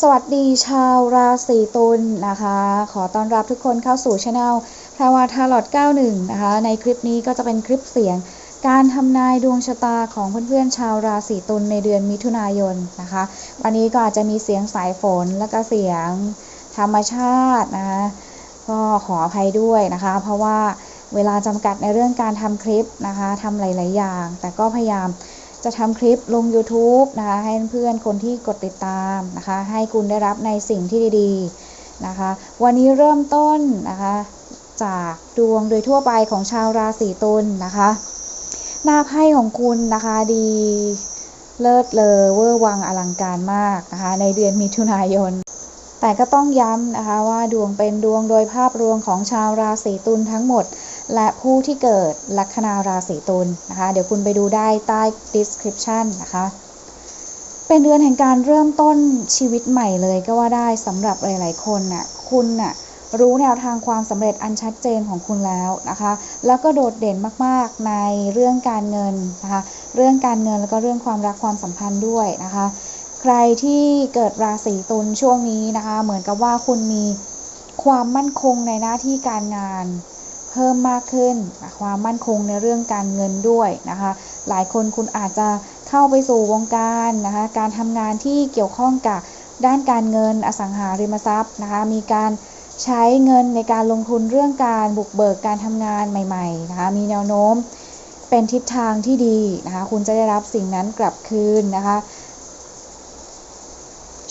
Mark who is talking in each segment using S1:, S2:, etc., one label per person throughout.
S1: สวัสดีชาวราศีตุลนะคะ ขอต้อนรับทุกคนเข้าสู่ช anel พราวาทาลอด91 นะคะ ในคลิปนี้ก็จะเป็นคลิปเสียง การทำนายดวงชะตาของเพื่อนๆชาวราศีตุลในเดือนมิถุนายนนะคะ วันนี้ก็อาจจะมีเสียงสายฝนและก็เสียงธรรมชาตินะคะก็ขออภัยด้วยนะคะ เพราะว่าเวลาจำกัดในเรื่องการทำคลิปนะคะทำหลาย ๆ อย่าง แต่ก็พยายาม จะทำคลิปลง YouTube นะคะให้เพื่อนคนที่กดติดตามนะคะให้คุณได้รับในสิ่งที่ดีๆนะคะ วันนี้เริ่มต้นนะคะจากดวงโดยทั่วไปของชาวราศีตุลนะคะหน้าไพ่ของคุณนะคะดีเลิศเลอเวอร์วังอลังการมากนะคะในเดือนมิถุนายน แต่ก็ต้องย้ำนะคะว่าดวงเป็นดวงโดยภาพรวมของชาวราศีตุลทั้งหมด และผู้ที่เกิดลัคนาราศีตุลนะคะ เดี๋ยวคุณไปดูได้ใต้ description นะคะ เป็นเดือนแห่งการเริ่มต้นชีวิตใหม่เลยก็ว่าได้สำหรับหลาย ๆ คนน่ะ คุณน่ะรู้แนวทางความสำเร็จอันชัดเจนของคุณแล้วนะคะ แล้วก็โดดเด่นมากๆในเรื่องการเงินนะคะ เรื่องการเงินแล้วก็เรื่องความรักความสัมพันธ์ด้วยนะคะ ใครที่เกิดราศีตุลช่วงนี้นะคะ เหมือนกับว่าคุณมีความมั่นคงในหน้าที่การงาน เพิ่มมากขึ้น ความมั่นคงในเรื่องการเงินด้วยนะคะ หลายคนคุณอาจจะเข้าไปสู่วงการนะคะการทำงานที่เกี่ยวข้องกับด้านการเงินอสังหาริมทรัพย์นะคะมีการใช้เงินในการลงทุนเรื่องการบุกเบิกการทำงานใหม่ๆนะคะมีแนวโน้มเป็นทิศทางที่ดีนะคะคุณจะได้รับสิ่งนั้นกลับคืนนะคะ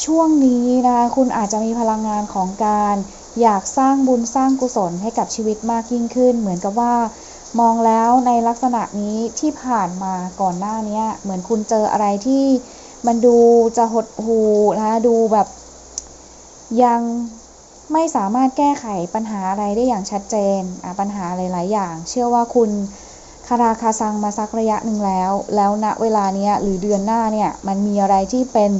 S1: ช่วงนี้นะคะคุณอาจจะมีพลังงานของการ อยากสร้างบุญสร้างกุศลให้กับชีวิตมากยิ่งขึ้น เหมือนกับว่า มองแล้วในลักษณะนี้ที่ผ่านมาก่อนหน้านี้เหมือนคุณเจออะไรที่มันดูจะหดหูนะคะดูแบบยังไม่สามารถแก้ไขปัญหาอะไรได้อย่างชัดเจนปัญหาหลาย ๆ อย่าง เชื่อว่าคุณคาราคาซังมาสักระยะหนึ่งแล้ว แล้วณเวลานี้หรือเดือนหน้าเนี่ยมันมีอะไรที่เป็น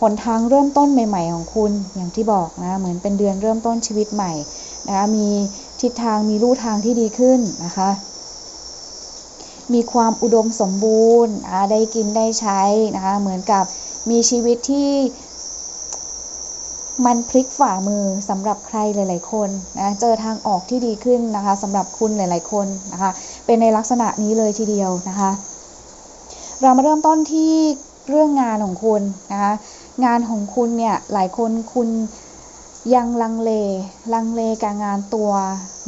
S1: หนทางเริ่มต้นใหม่ ๆ ของคุณอย่างที่บอกนะเหมือนเป็นเดือนเริ่มต้นชีวิตใหม่นะคะมีทิศทางมีลู่ทางที่ดีขึ้นนะคะ มีความอุดมสมบูรณ์ได้กินได้ใช้นะคะเหมือนกับมีชีวิตที่มันพลิกฝ่ามือสำหรับใครหลาย ๆ คนนะเจอทางออกที่ดีขึ้นนะคะสำหรับคุณหลาย ๆ คนนะคะ เป็นในลักษณะนี้เลยทีเดียวนะคะ เรามาเริ่มต้นที่เรื่องงานของคุณนะคะ งานของคุณเนี่ยหลายคนคุณยังลังเล ลังเลกับงานตัว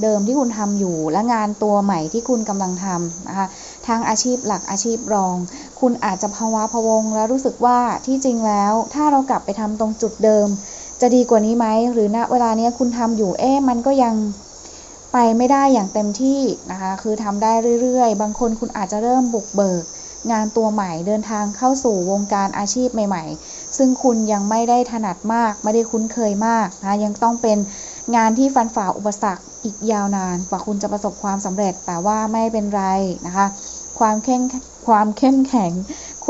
S1: เดิมที่คุณทำอยู่ และงานตัวใหม่ที่คุณกำลังทำนะคะทั้งอาชีพหลักอาชีพรอง คุณอาจจะภาวะพะวง แล้วรู้สึกว่าที่จริงแล้ว ถ้าเรากลับไปทำตรงจุดเดิม จะดีกว่านี้ไหมหรือณเวลานี้คุณทำอยู่เอ๊ะมันก็ยังไปไม่ได้อย่างเต็มที่นะคะคือทำได้เรื่อยๆ บางคนคุณอาจจะเริ่มบุกเบิก งานตัวใหม่เดินทางเข้าสู่วงการอาชีพใหม่ ๆ ซึ่งคุณยังไม่ได้ถนัดมาก ไม่ได้คุ้นเคยมากนะยังต้องเป็นงานที่ฟันฝ่าอุปสรรคอีกยาวนานกว่าคุณจะประสบความสำเร็จแต่ว่าไม่เป็นไรนะคะ ความเข้มความเข้มแข็ง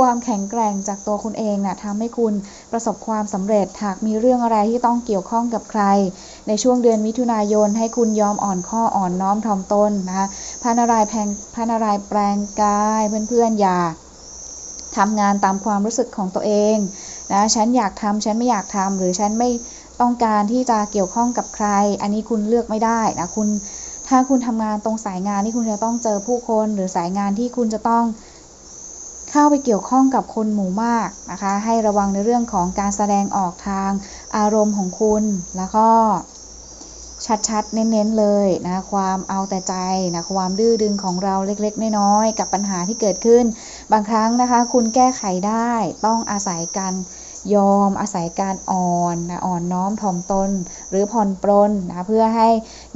S1: ความแข็งแกร่งจากตัวคุณเองนะ่ะทำให้คุณประสบความสำเร็จหากมีเรื่องอะไรที่ต้องเกี่ยวข้องกับใคร ในช่วงเดือนมิถุนายนให้คุณยอมอ่อนข้ออ่อนน้อมถ่อมตนนะคะพระนารายแพงพระนารายแปลงกายเพื่อนๆอย่าทำงานตามความรู้สึกของตัวเองนะฉันอยากทำฉันไม่อยากทำหรือฉันไม่ต้องการที่จะเกี่ยวข้องกับใคร อันนี้คุณเลือกไม่ได้นะคุณถ้าคุณทำงานตรงสายงานที่คุณจะต้องเจอผู้คน หรือสายงานที่คุณจะต้อง เข้าไปเกี่ยวข้องกับคนหมู่มากนะคะ ให้ระวังในเรื่องของการแสดงออกทางอารมณ์ของคุณ แล้วก็ชัดๆ เน้นๆ เลยนะความเอาแต่ใจนะความดื้อดึงของเราเล็กๆ น้อยๆ กับปัญหาที่เกิดขึ้น บางครั้งนะคะ คุณแก้ไขได้ต้องอาศัยการยอมอาศัยการอ่อนนะอ่อนน้อมถ่อมตน หรือผ่อนปรนนะเพื่อให้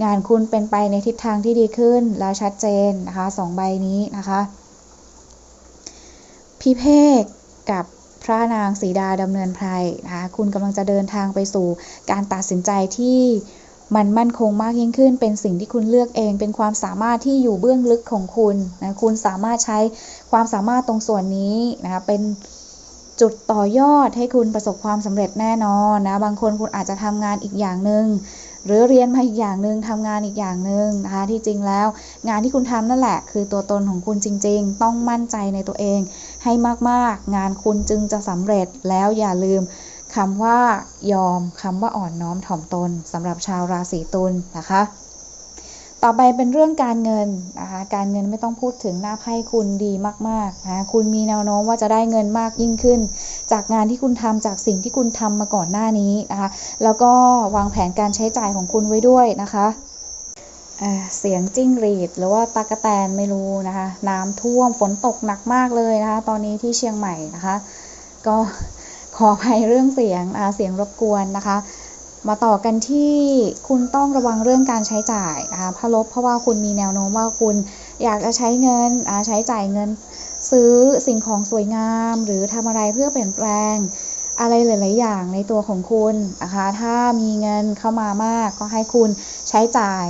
S1: งานคุณเป็นไปในทิศทางที่ดีขึ้นแล้วชัดเจนนะคะสองใบนี้นะคะ พิเภกกับพระนางสีดาดำเนินไพรนะคะคุณกำลังจะเดินทางไปสู่การตัดสินใจที่มันมั่นคงมากยิ่งขึ้น เป็นสิ่งที่คุณเลือกเอง เป็นความสามารถที่อยู่เบื้องลึกของคุณนะคุณสามารถใช้ความสามารถตรงส่วนนี้นะคะเป็นจุดต่อยอดให้คุณประสบความสำเร็จแน่นอนนะ บางคนคุณอาจจะทำงานอีกอย่างหนึ่ง หรือเรียนมาอีกอย่างหนึ่งทำงานอีกอย่างหนึ่งนะคะ ที่จริงแล้ว งานที่คุณทำนั่นแหละ คือตัวตนของคุณจริง ๆ ต้องมั่นใจในตัวเอง ให้มากๆ งานคุณจึงจะสำเร็จแล้วอย่าลืมคำว่ายอมคำว่าอ่อนน้อมถ่อมตนสำหรับชาวราศีตุลนะคะ ต่อไปเป็นเรื่องการเงินนะคะการเงินไม่ต้องพูดถึงหน้าไพ่คุณดีมากๆนะคุณมีแนวโน้มว่าจะได้เงินมากยิ่งขึ้น จากงานที่คุณทำจากสิ่งที่คุณทำมาก่อนหน้านี้นะคะแล้วก็วางแผนการใช้จ่ายของคุณไว้ด้วยนะคะเเสียงจิ้งหรีด หรือว่าตากแตนไม่รู้นะคะ น้ำท่วมฝนตกหนักมากเลยนะคะ ตอนนี้ที่เชียงใหม่นะคะ ก็ขออภัยเรื่องเสียงเสียงรบกวนนะคะ มาต่อกันที่คุณต้องระวังเรื่องการใช้จ่ายนะคะพะลบเพราะว่าคุณมีแนวโน้มว่าคุณอยากจะใช้เงินอ่าใช้จ่ายเงิน ซื้อสิ่งของสวยงาม หรือทำอะไรเพื่อเปลี่ยนแปลง อะไรหลาย ๆ อย่างในตัวของคุณนะคะถ้ามีเงินเข้ามามากก็ให้คุณใช้จ่าย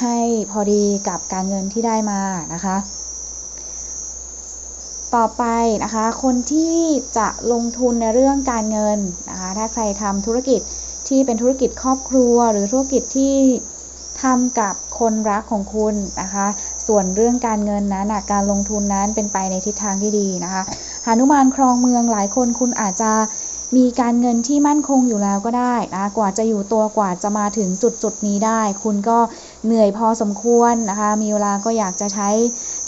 S1: ให้พอดีกับการเงินที่ได้มานะคะต่อไปนะคะ คนที่จะลงทุนในเรื่องการเงินนะคะ ถ้าใครทำธุรกิจ ที่เป็นธุรกิจครอบครัว หรือธุรกิจที่ทำกับคนรักของคุณนะคะ ส่วนเรื่องการเงินนั้นะการลงทุนนั้นเป็นไปในทิศทางที่ดีนะคะหานุมานครองเมืองหลายคนคุณอาจจะมีการเงินที่มั่นคงอยู่แล้วก็ได้นะกว่าจะอยู่ตัวกว่าจะมาถึงจุดจุดนี้ได้ คุณก็เหนื่อยพอสมควรนะคะ มีเวลาก็อยากจะใช้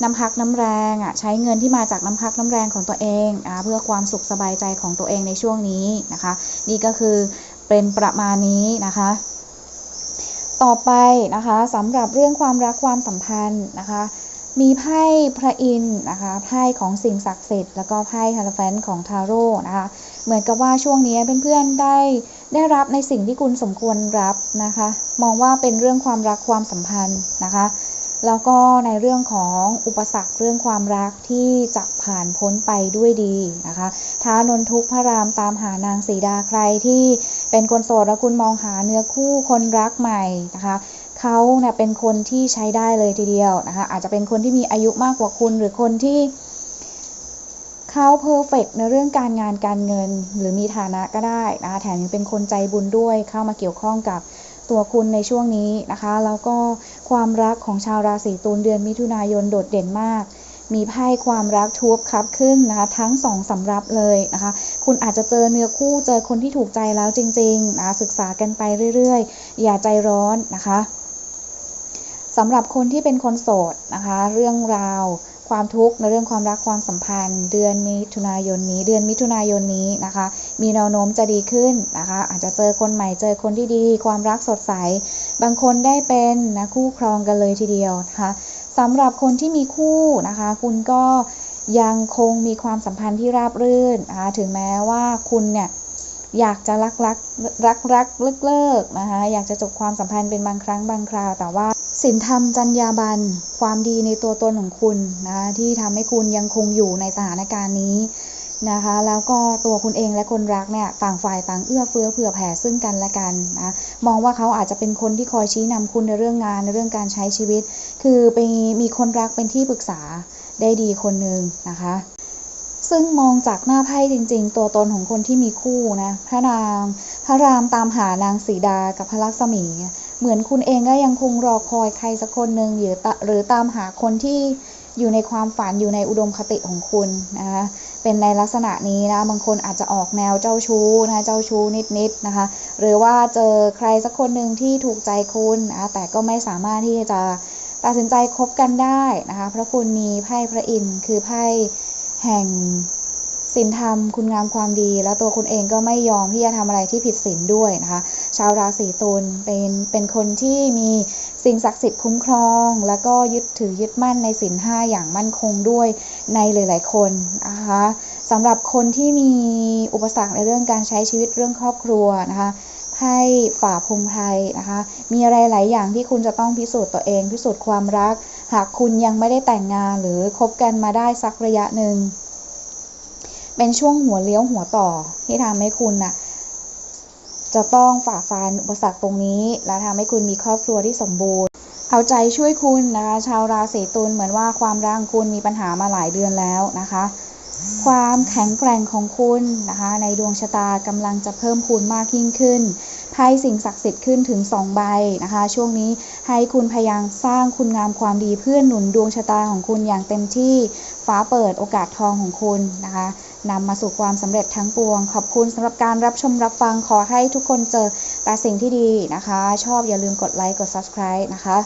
S1: น้ำพักน้ำแรงอะใช้เงินที่มาจากน้ำพักน้ำแรงของตัวเองอะเพื่อความสุขสบายใจของตัวเองในช่วงนี้นะคะ นี่ก็คือ เป็นประมาณนี้นะคะ ต่อไปนะคะสำหรับเรื่องความรักความสัมพันธ์นะคะ มีไพ่พระอินทร์นะคะไพ่ของสิ่งศักดิ์สิทธิ์แล้วก็ไพ่ฮาราแฟนของทาโร่นะคะ เหมือนกับว่าช่วงนี้เพื่อนๆได้ได้รับในสิ่งที่คุณสมควรรับนะคะ มองว่าเป็นเรื่องความรักความสัมพันธ์นะคะ แล้วก็ในเรื่องของอุปสรรคเรื่องความรักที่จะผ่านพ้นไปด้วยดีนะคะท้านนทุกพระรามตามหานางสีดาใครที่เป็นคนโสดแล้วคุณมองหาเนื้อคู่คนรักใหม่นะคะเขาเนะเป็นคนที่ใช้ได้เลยทีเดียวนะคะอาจจะเป็นคนที่มีอายุมากกว่าคุณหรือคนที่เขาเพอร์เฟกในเรื่องการงานการเงินหรือมีฐานะก็ได้นะคะแถมยังเป็นคนใจบุญด้วยเข้ามาเกี่ยวข้องกับ ตัวคุณในช่วงนี้นะคะ แล้วก็ความรักของชาวราศีตุลเดือนมิถุนายนโดดเด่นมาก มีไพ่ความรักทวบครับขึ้นนะคะ ทั้งสองสำรับเลยนะคะ คุณอาจจะเจอเนื้อคู่เจอคนที่ถูกใจแล้วจริงๆนะะศึกษากันไปเรื่อยๆ อย่าใจร้อนนะคะสำหรับคนที่เป็นคนโสดนะคะ เรื่องราว ความทุกข์ในเรื่องความรักความสัมพันธ์ เดือนมิถุนายนนี้ เดือนมิถุนายนนี้นะคะ มีแนวโน้มจะดีขึ้นนะคะ อาจจะเจอคนใหม่เจอคนที่ดี ความรักสดใส บางคนได้เป็นนะคู่ครองกันเลยทีเดียวนะคะสำหรับคนที่มีคู่นะคะ คุณก็ยังคงมีความสัมพันธ์ที่ราบรื่นนะคะถึงแม้ว่าคุณเนี่ยอยากจะรักรักรักรักเลิกเลิกนะคะอยากจะจบความสัมพันธ์เป็นบางครั้งบางคราวแต่ว่า ศีลธรรมจรรยาบรรณความดีในตัวตนของคุณนะคะที่ทำให้คุณยังคงอยู่ในสถานการณ์นี้นะคะ แล้วก็ตัวคุณเองและคนรักเนี่ยต่างฝ่ายต่างเอื้อเฟื้อเผื่อแผ่ซึ่งกันและกันนะมองว่าเขาอาจจะเป็นคนที่คอยชี้นำคุณในเรื่องงานในเรื่องการใช้ชีวิต คือไปมีคนรักเป็นที่ปรึกษาได้ดีคนหนึ่งนะคะ ซึ่งมองจากหน้าไพ่จริง ๆ ตัวตนของคนที่มีคู่นะพระนางพระรามตามหานางสีดากับพระลักษมี เหมือนคุณเองก็ยังคงรอคอยใครสักคนหนึ่งหรือตะหรือตามหาคนที่อยู่ในความฝันอยู่ในอุดมคติของคุณนะคะเป็นในลักษณะนี้นะบางคนอาจจะออกแนวเจ้าชู้นะคะเจ้าชู้นิดๆนะคะ หรือว่าเจอใครสักคนหนึ่งที่ถูกใจคุณนะแต่ก็ไม่สามารถที่จะตัดสินใจคบกันได้นะคะเพราะคุณมีไพ่พระอินทร์คือไพ่แห่ง ศีลธรรมคุณงามความดี แล้วตัวคุณเองก็ไม่ยอมที่จะทำอะไรที่ผิดศีลด้วยนะคะ ชาวราศีตุลเป็นเป็นคนที่มีสิ่งศักดิ์สิทธิ์คุ้มครอง แล้วก็ยึดถือยึดมั่นในศีลห้าอย่างมั่นคงด้วยในหลาย ๆ คนนะคะสำหรับคนที่มีอุปสรรคในเรื่องการใช้ชีวิตเรื่องครอบครัวนะคะไพ่ฝ่าพรมไทยนะคะ มีอะไรหลายอย่างที่คุณจะต้องพิสูจน์ตัวเอง พิสูจน์ความรัก หากคุณยังไม่ได้แต่งงานหรือคบกันมาได้สักระยะหนึ่ง เป็นช่วงหัวเลี้ยวหัวต่อที่ทำให้คุณน่ะจะต้องฝ่าฟันอุปสรรคตรงนี้ และทำให้คุณมีครอบครัวที่สมบูรณ์ เอาใจช่วยคุณนะคะชาวราศีตุลเหมือนว่าความรักของคุณมีปัญหามาหลายเดือนแล้วนะคะ ความแข็งแกร่งของคุณนะคะ ในดวงชะตากำลังจะเพิ่มพูนมากยิ่งขึ้นไพ่สิ่งศักดิ์สิทธิ์ขึ้นถึง 2 ใบนะคะ ช่วงนี้ให้คุณพยายามสร้างคุณงามความดีเพื่อหนุนดวงชะตาของคุณอย่างเต็มที่ฟ้าเปิดโอกาสทองของคุณนะคะ นำมาสู่ความสำเร็จทั้งปวง ขอบคุณสำหรับการรับชมรับฟังขอให้ทุกคนเจอแต่สิ่งที่ดีนะคะ ชอบอย่าลืมกดไลค์กด subscribe นะคะ